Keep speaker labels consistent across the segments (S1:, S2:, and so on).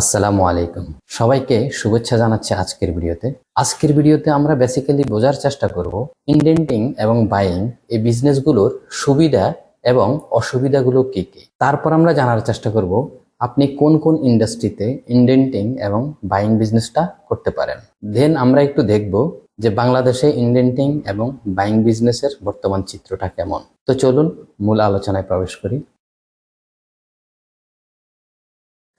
S1: আসসালামু আলাইকুম। সবাইকে শুভেচ্ছা জানাচ্ছি আজকের ভিডিওতে। আজকের ভিডিওতে আমরা বেসিক্যালি বোঝার চেষ্টা করব ইন্ডেন্টিং এবং বাইং এই বিজনেসগুলোর সুবিধা এবং অসুবিধাগুলো কী কী। তারপর আমরা জানার চেষ্টা করব আপনি কোন কোন ইন্ডাস্ট্রিতে ইন্ডেন্টিং এবং বাইং বিজনেসটা করতে পারেন। দেন আমরা একটু দেখব যে বাংলাদেশে ইন্ডেন্টিং এবং বাইং বিজনেসের বর্তমান চিত্রটা কেমন। তো চলুন মূল আলোচনায় প্রবেশ করি।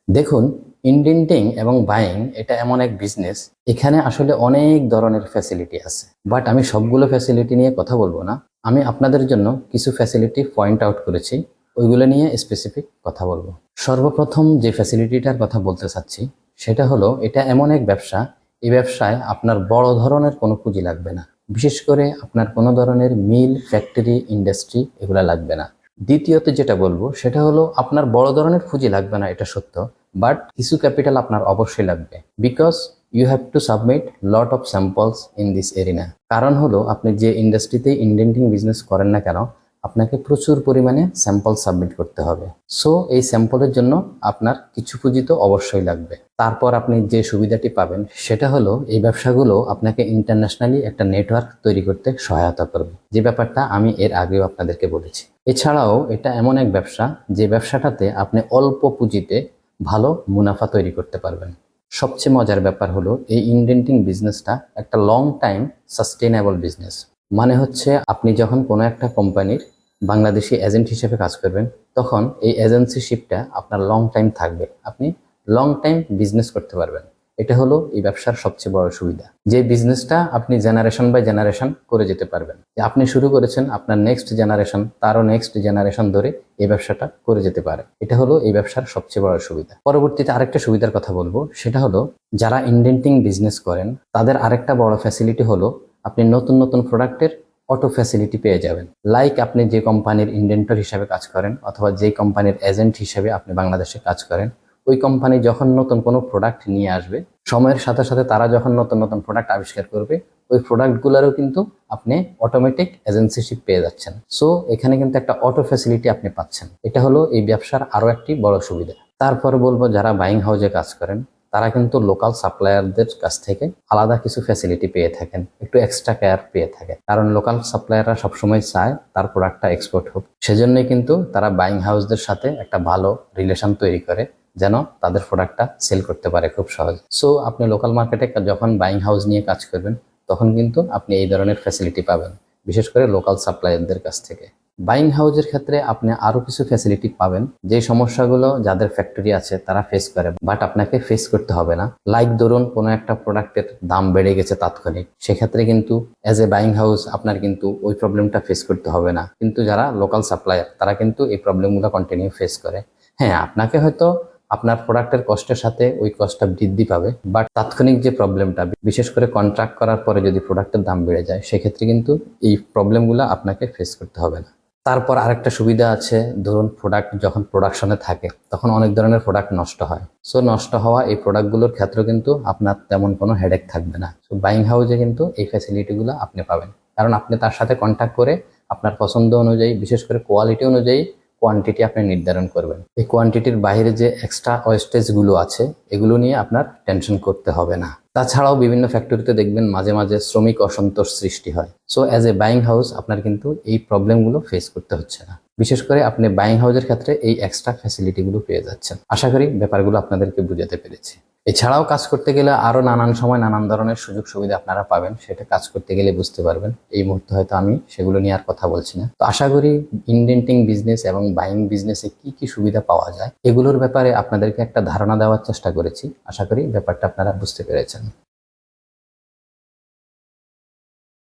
S1: দেখুন ইন্ডেন্টিং এবং বাইং এটা এমন এক বিজনেস এখানে আসলে অনেক ধরনের ফ্যাসিলিটি আছে। বাট আমি সবগুলো ফ্যাসিলিটি নিয়ে কথা বলব না। আমি আপনাদের জন্য কিছু ফ্যাসিলিটি পয়েন্ট আউট করেছি। ওইগুলো নিয়ে স্পেসিফিক কথা বলব। সর্বপ্রথম যে ফ্যাসিলিটিটার কথা বলতে চাচ্ছি, সেটা হলো এটা এমন এক ব্যবসা। এই ব্যবসায় আপনার বড় ধরনের কোনো পুঁজি লাগবে না। বিশেষ করে আপনার কোনো ধরনের মিল ফ্যাক্টরি ইন্ডাস্ট্রি এগুলো লাগবে না। দ্বিতীয়ত যেটা বলব, সেটা হলো আপনার বড় ধরনের পুঁজি লাগবে না, এটা সত্য। বাট কিছু ক্যাপিটাল আপনার অবশ্যই লাগবে। Because you have to submit lot of samples in this arena কারণ হলো, আপনি যে ইন্ডাস্ট্রিতে ইন্ডেন্টিং বিজনেস করেন না কেন, আপনাকে প্রচুর পরিমাণে স্যাম্পল সাবমিট করতে হবে। সো এই স্যাম্পলের জন্য আপনার কিছু পুঁজি তো অবশ্যই লাগবে। তারপর আপনি যে সুবিধাটি পাবেন, সেটা হলো, এই ব্যবসাগুলো আপনাকে ইন্টারন্যাশনালি একটা নেটওয়ার্ক তৈরি করতে সহায়তা করবে। যে ব্যাপারটা আমি এর আগেও আপনাদেরকে বলেছি। এছাড়াও, এটা এমন এক ব্যবসা, যে ব্যবসাটাতে আপনি অল্প পুঁজিতে ভালো মুনাফা তৈরি করতে পারবেন। সবচেয়ে মজার ব্যাপার হলো, এই ইনডেন্টিং বিজনেসটা একটা লং টাইম সাস্টেনেবল বিজনেস মানে হচ্ছে, আপনি যখন কোনো একটা কোম্পানির বাংলাদেশি এজেন্ট হিসেবে কাজ করবেন, তখন এই এজেন্সিশিপটা আপনার লং টাইম থাকবে। আপনি লং টাইম বিজনেস করতে পারবেন। এটা হলো এই ব্যবসার সবচেয়ে বড় সুবিধা। যে বিজনেসটা আপনি জেনারেশন বাই জেনারেশন করে যেতে পারবেন। আপনি শুরু করেছেন আপনার নেক্সট জেনারেশন তারও নেক্সট জেনারেশন ধরে এই ব্যবসাটা করে যেতে পারে। এটা হলো এই ব্যবসার সবচেয়ে বড় সুবিধা। পরবর্তীতে আরেকটা সুবিধার কথা বলব, সেটা হলো যারা ইন্ডেন্টিং বিজনেস করেন, তাদের আরেকটা বড় ফ্যাসিলিটি হলো আপনি নতুন নতুন প্রোডাক্টের অটো ফ্যাসিলিটি পেয়ে যাবেন। লাইক আপনি যে কোম্পানির ইন্ডেন্টর হিসাবে কাজ করেন, অথবা যে কোম্পানির এজেন্ট হিসাবে আপনি বাংলাদেশে কাজ করেন ওই কোম্পানি যখন নতুন কোনো প্রোডাক্ট নিয়ে আসবে, সময়ের সাথে সাথে তারা যখন নতুন নতুন প্রোডাক্ট আবিষ্কার করবে, ওই প্রোডাক্টগুলোরও কিন্তু আপনি অটোমেটিক এজেন্সিশিপ পেয়ে যাচ্ছেন। সো এখানে কিন্তু একটা অটো ফ্যাসিলিটি আপনি পাচ্ছেন। এটা হলো এই ব্যবসার আরও একটি বড় সুবিধা। তারপর বলব, যারা বাইং হাউজে কাজ করেন, তারা কিন্তু লোকাল সাপ্লায়ারদের কাছ থেকে আলাদা কিছু ফ্যাসিলিটি পেয়ে থাকেন, একটু এক্সট্রা কেয়ার পেয়ে থাকেন। কারণ লোকাল সাপ্লায়াররা সবসময় চায় তার প্রোডাক্টটা এক্সপোর্ট হোক। সেজন্যই কিন্তু তারা বাইং হাউসদের সাথে একটা ভালো রিলেশন তৈরি করে। যেন তাদের প্রোডাক্টটা সেল করতে পারে খুব সহজে। সো আপনি লোকাল মার্কেটে যখন বাইং হাউস নিয়ে কাজ করবেন, তখন কিন্তু আপনি এই ধরনের ফ্যাসিলিটি পাবেন, বিশেষ করে লোকাল সাপ্লায়ারদের কাছ থেকে। বাইং হাউজের ক্ষেত্রে আপনি আরও কিছু ফ্যাসিলিটি পাবেন যে সমস্যাগুলো যাদের ফ্যাক্টরি আছে তারা ফেস করে বাট আপনাকে ফেস করতে হবে না। লাইক ধরুন, কোনো একটা প্রোডাক্টের দাম বেড়ে গেছে তাৎক্ষণিক, সেক্ষেত্রে কিন্তু অ্যাজ এ বাইং হাউস আপনার কিন্তু ওই প্রবলেমটা ফেস করতে হবে না। কিন্তু যারা লোকাল সাপ্লায়ার তারা কিন্তু এই প্রবলেমগুলো কন্টিনিউ ফেস করে। হ্যাঁ আপনাকে হয়তো আপনার প্রোডাক্টের কষ্টের সাথে ওই কষ্টটা বৃদ্ধি পাবে। বাট তাৎক্ষণিক যে প্রবলেমটা, বিশেষ করে কন্ট্রাক্ট করার পরে যদি প্রোডাক্টের দাম বেড়ে যায়, সেক্ষেত্রে কিন্তু এই প্রবলেমগুলো আপনাকে ফেস করতে হবে না। তারপর আরেকটা সুবিধা আছে, ধরুন প্রোডাক্ট যখন প্রোডাকশনে থাকে, তখন অনেক ধরনের প্রোডাক্ট নষ্ট হয়। সো নষ্ট হওয়া এই প্রোডাক্টগুলোর ক্ষেত্রে কিন্তু আপনার তেমন কোনো হেডেক থাকবে না। সো বাইং হাউসে কিন্তু এই ফ্যাসিলিটিগুলো আপনি পাবেন। কারণ আপনি তার সাথে কন্ট্যাক্ট করে আপনার পছন্দ অনুযায়ী, বিশেষ করে কোয়ালিটি অনুযায়ী কোয়ান্টিটি আপনি নির্ধারণ করবেন। এই কোয়ান্টিটির বাইরে যে এক্সট্রা ওয়েস্টেজগুলো আছে, এগুলো নিয়ে আপনার টেনশন করতে হবে না। তাছাড়াও বিভিন্ন ফ্যাক্টরিতে দেখবেন মাঝে মাঝে শ্রমিক অসন্তোষ সৃষ্টি হয়। So as a buying house আপনার কিন্তু এই প্রবলেমগুলো ফেস করতে হচ্ছে না। বিশেষ করে আপনি বাইং হাউসের ক্ষেত্রে এই এক্সট্রা ফ্যাসিলিটিগুলো পেয়ে যাচ্ছেন। আশা করি ব্যাপারগুলো আপনাদেরকে বুঝাতে পেরেছি। এছাড়াও কাজ করতে গেলে আরও নানান সময় নানান ধরনের সুযোগ সুবিধা আপনারা পাবেন, সেটা কাজ করতে গেলে বুঝতে পারবেন। এই মুহূর্তে হয়তো আমি সেগুলো নিয়ে আর কথা বলছি না। তো আশা করি ইনডেন্টিং বিজনেস এবং বাইং বিজনেসে কি কি সুবিধা পাওয়া যায়, এগুলোর ব্যাপারে আপনাদেরকে একটা ধারণা দেওয়ার চেষ্টা করেছি। আশা করি ব্যাপারটা আপনারা বুঝতে পেরেছেন।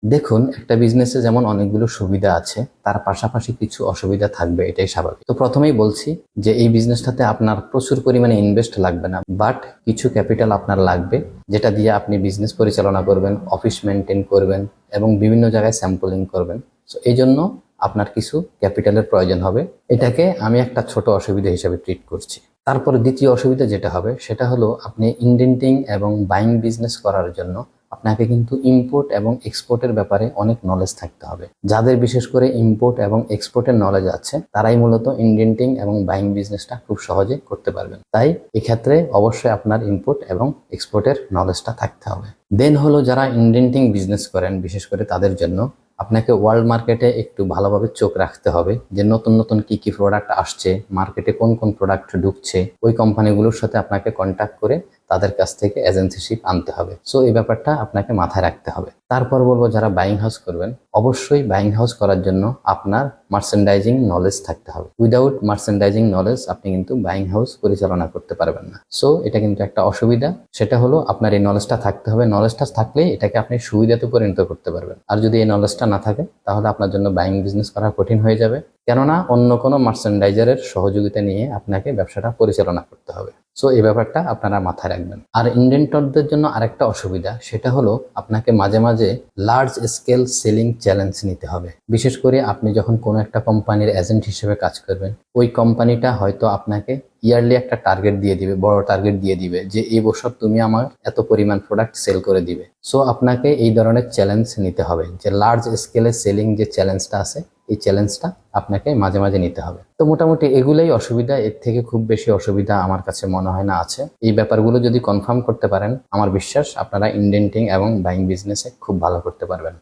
S1: দেখুন, একটা বিজনেসে যেমন অনেকগুলো সুবিধা আছে, তার পাশাপাশি কিছু অসুবিধা থাকবে, এটাই স্বাভাবিক। তো প্রথমেই বলছি যে এই বিজনেসটাতে আপনার প্রচুর পরিমাণে ইনভেস্ট লাগবে না বাট কিছু ক্যাপিটাল আপনার লাগবে, যেটা দিয়ে আপনি বিজনেস পরিচালনা করবেন অফিস মেনটেন করবেন, এবং বিভিন্ন জায়গায় স্যাম্পলিং করবেন। সো এই জন্য আপনার কিছু ক্যাপিটালের প্রয়োজন হবে। এটাকে আমি একটা ছোট অসুবিধা হিসেবে ট্রিট করছি। তারপরে দ্বিতীয় অসুবিধা যেটা হবে, সেটা হলো আপনি ইন্ডেন্টিং এবং বাইং বিজনেস করার জন্য আপনাকে কিন্তু ইম্পোর্ট এবং এক্সপোর্টের ব্যাপারে অনেক নলেজ থাকতে হবে। যাদের বিশেষ করে ইম্পোর্ট এবং এক্সপোর্টের নলেজ আছে, তারাই মূলত ইন্ডেন্টিং এবং বাইং বিজনেসটা খুব সহজে করতে পারবেন। তাই এক্ষেত্রে অবশ্যই আপনার ইম্পোর্ট এবং এক্সপোর্টের নলেজটা থাকতে হবে। দেন হলো যারা ইন্ডেন্টিং বিজনেস করেন, বিশেষ করে তাদের জন্য, আপনাকে ওয়ার্ল্ড মার্কেটে একটু ভালোভাবে চোখ রাখতে হবে যে নতুন নতুন কি কি প্রোডাক্ট আসছে মার্কেটে কোন কোন প্রোডাক্ট ঢুকছে, ওই কোম্পানিগুলোর সাথে আপনাকে কন্ট্যাক্ট করে তাদের কাছ থেকে এজেন্সিশিপ আনতে হবে। সো এই ব্যাপারটা আপনাকে মাথায় রাখতে হবে। তারপর বলব, যারা বাইং হাউস করবেন, অবশ্যই বাইং হাউস করার জন্য আপনার মার্চেন্ডাইজিং নলেজ থাকতে হবে। উইদাউট মার্চেন্ডাইজিং নলেজ আপনি কিন্তু বাইং হাউস পরিচালনা করতে পারবেন না। সো এটা কিন্তু একটা অসুবিধা। সেটা হলো, আপনার এই নলেজটা থাকতে হবে। নলেজটা থাকলে এটাকে আপনি সুবিধাতে পরিণত করতে পারবেন। আর যদি এই নলেজটা না থাকে, তাহলে আপনার জন্য বাইং বিজনেস করা কঠিন হয়ে যাবে। কেননা অন্য কোনো মার্চেন্ডাইজারের সহযোগিতা নিয়ে আপনাকে ব্যবসাটা পরিচালনা করতে হবে। সো এই ব্যাপারটা আপনারা মাথায় রাখবেন। আর ইন্ডেন্টরদের জন্য আরেকটা অসুবিধা, সেটা হলো আপনাকে মাঝে মাঝে লার্জ স্কেল সেলিং চ্যালেঞ্জ নিতে হবে। বিশেষ করে আপনি যখন কোনো একটা কোম্পানির এজেন্ট হিসেবে কাজ করবেন, ওই কোম্পানিটা হয়তো আপনাকে ইয়ারলি একটা টার্গেট দিয়ে দিবে, বড় টার্গেট দিয়ে দিবে যে, এই বছর তুমি আমার এত পরিমাণ প্রোডাক্ট সেল করে দিবে। সো আপনাকে এই ধরনের চ্যালেঞ্জ নিতে হবে যে লার্জ স্কেলে সেলিং যে চ্যালেঞ্জটা আছে এই চ্যালেঞ্জটা আপনাকে মাঝে মাঝে নিতে হবে। তো মোটামুটি এগুলোই অসুবিধা, এর থেকে খুব বেশি অসুবিধা আমার কাছে মনে হয় না আছে। এই ব্যাপারগুলো যদি কনফার্ম করতে পারেন, আমার বিশ্বাস আপনারা ইন্ডেন্টিং এবং বাইং বিজনেসে খুব ভালো করতে পারবেন।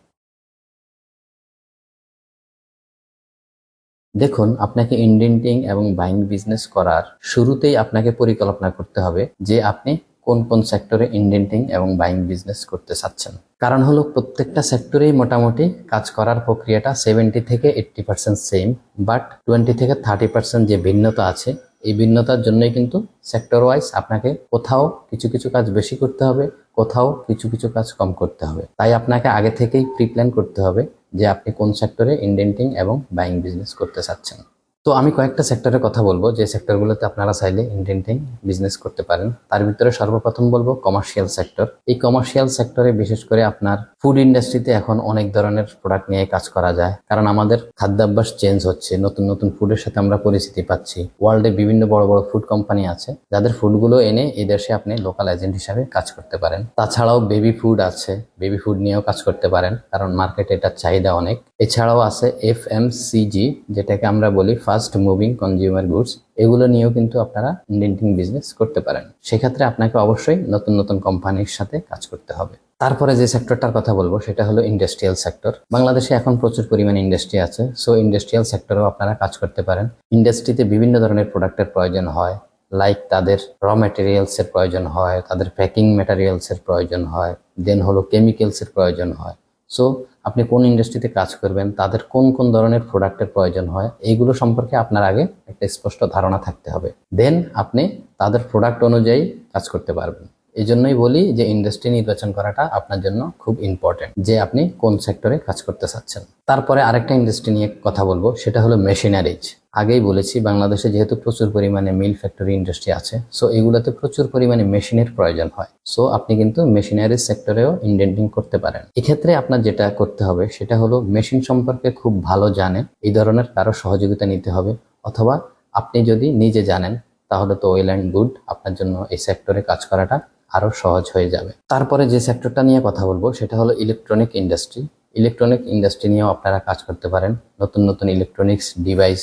S1: দেখুন, আপনাকে ইন্ডেন্টিং এবং বাইং বিজনেস করার শুরুতেই আপনাকে পরিকল্পনা করতে হবে যে আপনি কোন কোন সেক্টরে ইন্ডেন্টিং এবং বাইং বিজনেস করতে চাচ্ছেন? কারণ হলো প্রত্যেকটা সেক্টরেই মোটামুটি কাজ করার প্রক্রিয়াটা সেভেন্টি থেকে eighty percent same but twenty থেকে থার্টি পার্সেন্ট যে ভিন্নতা আছে, এই ভিন্নতার জন্যই কিন্তু সেক্টর ওয়াইজ আপনাকে কোথাও কিছু কিছু কাজ বেশি করতে হবে, কোথাও কিছু কিছু কাজ কম করতে হবে। তাই আপনাকে আগে থেকেই প্রি প্ল্যান করতে হবে যে আপনি কোন সেক্টরে ইন্ডেন্টিং এবং বাইং বিজনেস করতে চাচ্ছেন। তো আমি কয়েকটা সেক্টরের কথা বলব। যে সেক্টরগুলোতে আপনারা চাইলে ইন্ডেন্টিং বিজনেস করতে পারেন। তার ভিতরে সর্বপ্রথম বলব কমার্শিয়াল সেক্টর এই কমার্শিয়াল সেক্টরে বিশেষ করে আপনার ফুড ইন্ডাস্ট্রিতে এখন অনেক ধরনের প্রোডাক্ট নিয়ে কাজ করা যায়। কারণ আমাদের খাদ্যাভ্যাস চেঞ্জ হচ্ছে, নতুন নতুন ফুডের সাথে আমরা পরিচিতি পাচ্ছি। ওয়ার্ল্ডে বিভিন্ন বড় বড় ফুড কোম্পানি আছে, যাদের ফুডগুলো এনে এই দেশে আপনি লোকাল এজেন্ট হিসাবে কাজ করতে পারেন। তাছাড়াও বেবি ফুড আছে বেবি ফুড নিয়েও কাজ করতে পারেন। কারণ মার্কেটে এটার চাহিদা অনেক। এছাড়াও আছে এফ এম সিজি যেটাকে আমরা বলি ফাস্ট মুভিং কনজিউমার গুডস, এগুলো নিয়েও কিন্তু আপনারা ইন্ডেন্টিং বিজনেস করতে পারেন। সেক্ষেত্রে আপনাকে অবশ্যই নতুন নতুন কোম্পানির সাথে কাজ করতে হবে। তারপরে যে সেক্টরটার কথা বলব, সেটা হলো ইন্ডাস্ট্রিয়াল সেক্টর বাংলাদেশে এখন প্রচুর পরিমাণে ইন্ডাস্ট্রি আছে সো ইন্ডাস্ট্রিয়াল সেক্টরেও আপনারা কাজ করতে পারেন। ইন্ডাস্ট্রিতে বিভিন্ন ধরনের প্রোডাক্টের প্রয়োজন হয় লাইক তাদের র ম্যাটেরিয়ালসের প্রয়োজন হয়, তাদের প্যাকিং ম্যাটেরিয়ালসের প্রয়োজন হয় দেন হলো কেমিক্যালসের প্রয়োজন হয়। সো আপনি কোন ইন্ডাস্ট্রিতে কাজ করবেন, তাদের কোন কোন ধরনের প্রোডাক্টের প্রয়োজন হয়, এইগুলো সম্পর্কে আপনার আগে একটা স্পষ্ট ধারণা থাকতে হবে। দেন আপনি তাদের প্রোডাক্ট অনুযায়ী কাজ করতে পারবেন। এই জন্যই বলি যে ইন্ডাস্ট্রি নির্বাচন করাটা আপনার জন্য খুব ইম্পর্টেন্ট যে আপনি কোন সেক্টরে কাজ করতে চাচ্ছেন। তারপরে আরেকটা ইন্ডাস্ট্রি নিয়ে কথা বলব, সেটা হলো মেশিনারিজ আগেই বলেছি, বাংলাদেশে যেহেতু প্রচুর পরিমাণে মিল ফ্যাক্টরি ইন্ডাস্ট্রি আছে সো এগুলোতে প্রচুর পরিমাণে মেশিনের প্রয়োজন হয়। সো আপনি কিন্তু মেশিনারি সেক্টরেও ইন্ডেন্টিং করতে পারেন। এক্ষেত্রে আপনার যেটা করতে হবে, সেটা হলো মেশিন সম্পর্কে খুব ভালো জানে এই ধরনের কারও সহযোগিতা নিতে হবে, অথবা আপনি যদি নিজে জানেন, তাহলে তো ওয়েল অ্যান্ড গুড আপনার জন্য এই সেক্টরে কাজ করাটা আরও সহজ হয়ে যাবে। তারপরে যে সেক্টরটা নিয়ে কথা বলব, সেটা হলো ইলেকট্রনিক ইন্ডাস্ট্রি ইলেকট্রনিক ইন্ডাস্ট্রি নিয়েও আপনারা কাজ করতে পারেন। নতুন নতুন ইলেকট্রনিক্স ডিভাইস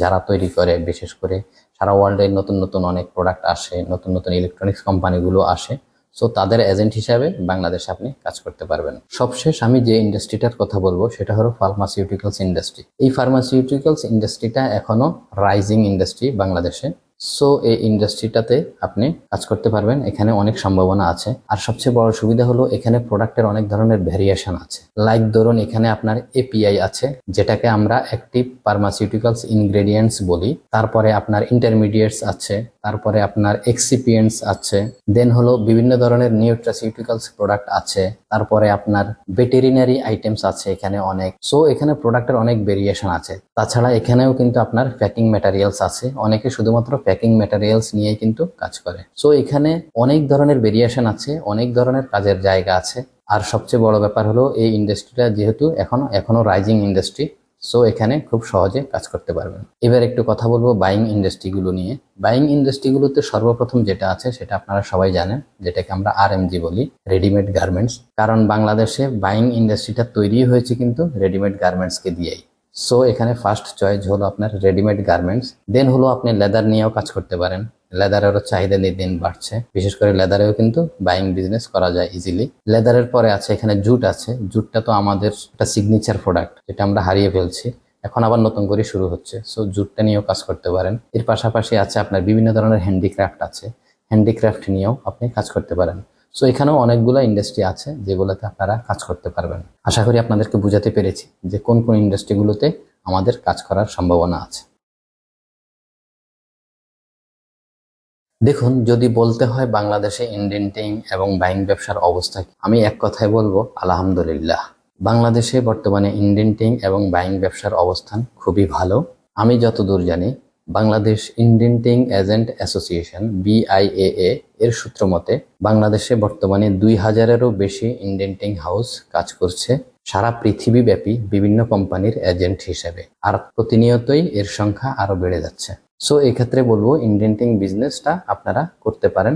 S1: যারা তৈরি করে, বিশেষ করে সারা ওয়ার্ল্ডে নতুন নতুন অনেক প্রোডাক্ট আসে, নতুন নতুন ইলেকট্রনিক্স কোম্পানিগুলো আসে সো তাদের এজেন্ট হিসাবে বাংলাদেশে আপনি কাজ করতে পারবেন। সবশেষ আমি যে ইন্ডাস্ট্রিটার কথা বলব, সেটা হলো ফার্মাসিউটিক্যালস ইন্ডাস্ট্রি এই ফার্মাসিউটিক্যালস ইন্ডাস্ট্রিটা এখনও রাইজিং ইন্ডাস্ট্রি বাংলাদেশে। সো এই ইন্ডাস্ট্রিটাতে আপনি কাজ করতে পারবেন, এখানে অনেক সম্ভাবনা আছে। আর সবচেয়ে বড় সুবিধা হলো, এখানে প্রোডাক্টের অনেক ধরনের ভেরিয়েশন আছে। লাইক ধরুন, এখানে আপনার এপিআই আছে, যেটাকে আমরা অ্যাক্টিভ ফার্মাসিউটিক্যালস ইনগ্রেডিয়েন্টস বলি। তারপরে আপনার ইন্টারমিডিয়েটস আছে, তারপরে আপনার এক্সিপিয়েন্টস আছে। দেন হলো, বিভিন্ন ধরনের নিউট্রাসিউটিক্যালস প্রোডাক্ট আছে। তারপরে আপনার ভেটেরিনারি আইটেমস আছে এখানে অনেক। সো এখানে প্রোডাক্টের অনেক ভেরিয়েশন আছে। তাছাড়া এখানেও কিন্তু আপনার প্যাকিং ম্যাটেরিয়ালস আছে। অনেকে শুধুমাত্র প্যাকিং ম্যাটেরিয়ালস নিয়েই কিন্তু কাজ করে। সো এখানে অনেক ধরনের ভেরিয়েশন আছে, অনেক ধরনের কাজের জায়গা আছে। আর সবচেয়ে বড় ব্যাপার হলো, এই ইন্ডাস্ট্রিটা যেহেতু এখনও এখনও রাইজিং ইন্ডাস্ট্রি সো এখানে খুব সহজে কাজ করতে পারবেন। এবার একটু কথা বলব বাইং ইন্ডাস্ট্রিগুলো নিয়ে। বাইং ইন্ডাস্ট্রিগুলোতে সর্বপ্রথম যেটা আছে, সেটা আপনারা সবাই জানেন, যেটাকে আমরা আর এম জি বলি রেডিমেড গার্মেন্টস কারণ বাংলাদেশে বাইং ইন্ডাস্ট্রিটা তৈরি হয়েছে কিন্তু রেডিমেড গার্মেন্টসকে দিয়েই। সো এখানে ফার্স্ট চয়েস হলো আপনার রেডিমেড গার্মেন্টস দেন হলো আপনি লেদার নিয়েও কাজ করতে পারেন। লেদারেরও চাহিদা দিন দিন বাড়ছে। বিশেষ করে লেদারেও কিন্তু বাইং বিজনেস করা যায় ইজিলি লেদারের পরে আছে, এখানে জুট আছে। জুটটা তো আমাদের একটা সিগনেচার প্রোডাক্ট যেটা আমরা হারিয়ে ফেলছি। এখন আবার নতুন করে শুরু হচ্ছে। সো জুটটা নিয়েও কাজ করতে পারেন। এর পাশাপাশি আছে আপনার বিভিন্ন ধরনের হ্যান্ডিক্রাফট আছে। হ্যান্ডিক্রাফট নিয়েও আপনি কাজ করতে পারেন। সো এখানেও অনেকগুলো ইন্ডাস্ট্রি আছে যেগুলোতে আপনারা কাজ করতে পারবেন। আশা করি আপনাদেরকে বুঝাতে পেরেছি যে কোন কোন ইন্ডাস্ট্রিগুলোতে আমাদের কাজ করার সম্ভাবনা আছে। দেখুন, যদি বলতে হয় বাংলাদেশে ইন্ডেন্টিং এবং বাইং ব্যবসার অবস্থা আমি এক কথায় বলব, আলহামদুলিল্লাহ। বাংলাদেশে বর্তমানে ইন্ডেন্টিং এবং বাইং ব্যবসার অবস্থান খুবই ভালো। আমি যতদূর জানি Bangladesh indenting agent association, BIAA, এর সূত্র মতে, বাংলাদেশে বর্তমানে দুই হাজারেরও বেশি ইন্ডেন্টিং হাউস কাজ করছে সারা পৃথিবীব্যাপী বিভিন্ন কোম্পানির এজেন্ট হিসেবে। আর প্রতিনিয়তই এর সংখ্যা আরও বেড়ে যাচ্ছে। সো, এক্ষেত্রে বলব ইন্ডেন্টিং বিজনেসটা আপনারা করতে পারেন,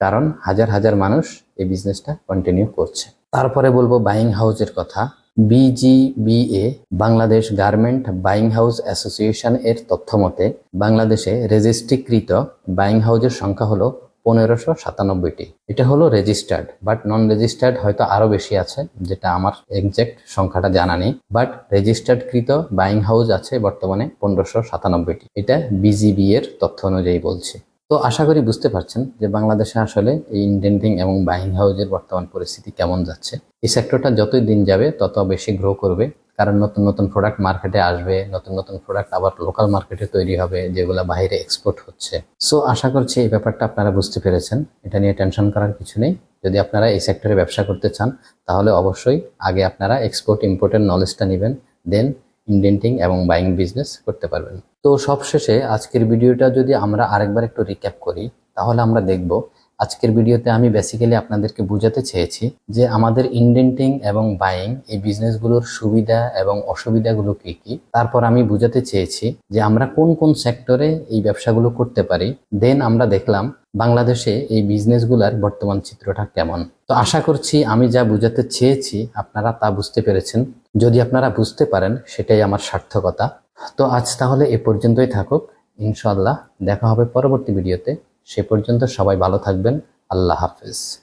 S1: কারণ হাজার হাজার মানুষ এই বিজনেসটা কন্টিনিউ করছে। তারপরে বলব বাইং হাউসের কথা। BGBA, Bangladesh garment buying house association এর তথ্য মতে, বাংলাদেশে রেজিস্ট্রিকৃত বাইং হাউসের সংখ্যা হলো পনেরোশো সাতানব্বইটি। এটা হলো রেজিস্টার্ড, বাট নন রেজিস্টার্ড হয়তো আরও বেশি আছে, যেটা আমার এক্সাক্ট সংখ্যাটা জানা নেই, বাট রেজিস্টার্ড কৃত বাইং হাউস আছে বর্তমানে পনেরোশো সাতানব্বইটি। এটা বিজিবি এর তথ্য অনুযায়ী বলছে। তো আশা করি বুঝতে পারছেন যে বাংলাদেশে আসলে এই ইন্ডেন্টিং এবং বাইং হাউজের বর্তমান পরিস্থিতি কেমন যাচ্ছে। এই সেক্টরটা যতই দিন যাবে, তত বেশি গ্রো করবে। কারণ নতুন নতুন প্রোডাক্ট মার্কেটে আসবে, নতুন নতুন প্রোডাক্ট আবার লোকাল মার্কেটে তৈরি হবে, যেগুলো বাইরে এক্সপোর্ট হচ্ছে। সো আশা করছি এই ব্যাপারটা আপনারা বুঝতে পেরেছেন। এটা নিয়ে টেনশন করার কিছু নেই। যদি আপনারা এই সেক্টরে ব্যবসা করতে চান, তাহলে অবশ্যই আগে আপনারা এক্সপোর্ট ইম্পোর্টের নলেজটা নেবেন। দেন ইন্ডেন্টিং এবং বাইং বিজনেস করতে পারবেন। তো সবশেষে আজকের ভিডিওটা যদি আমরা আরেকবার একটু রিক্যাপ করি, তাহলে আমরা দেখব আজকের ভিডিওতে আমি বেসিক্যালি আপনাদেরকে বোঝাতে চেয়েছি যে আমাদের ইন্ডেন্টিং এবং বাইং এই বিজনেসগুলোর সুবিধা এবং অসুবিধাগুলো কি কি। তারপর আমি বোঝাতে চেয়েছি যে আমরা কোন কোন সেক্টরে এই ব্যবসাগুলো করতে পারি। দেন আমরা দেখলাম বাংলাদেশে এই বিজনেসগুলোর বর্তমান চিত্রটা কেমন। তো আশা করছি আমি যা বোঝাতে চেয়েছি, আপনারা তা বুঝতে পেরেছেন। যদি আপনারা বুঝতে পারেন, সেটাই আমার সার্থকতা। তো আজ তাহলে এ পর্যন্তই থাকুক। ইনশাল্লাহ দেখা হবে পরবর্তী ভিডিওতে। সে পর্যন্ত সবাই ভালো থাকবেন। আল্লাহ হাফেজ।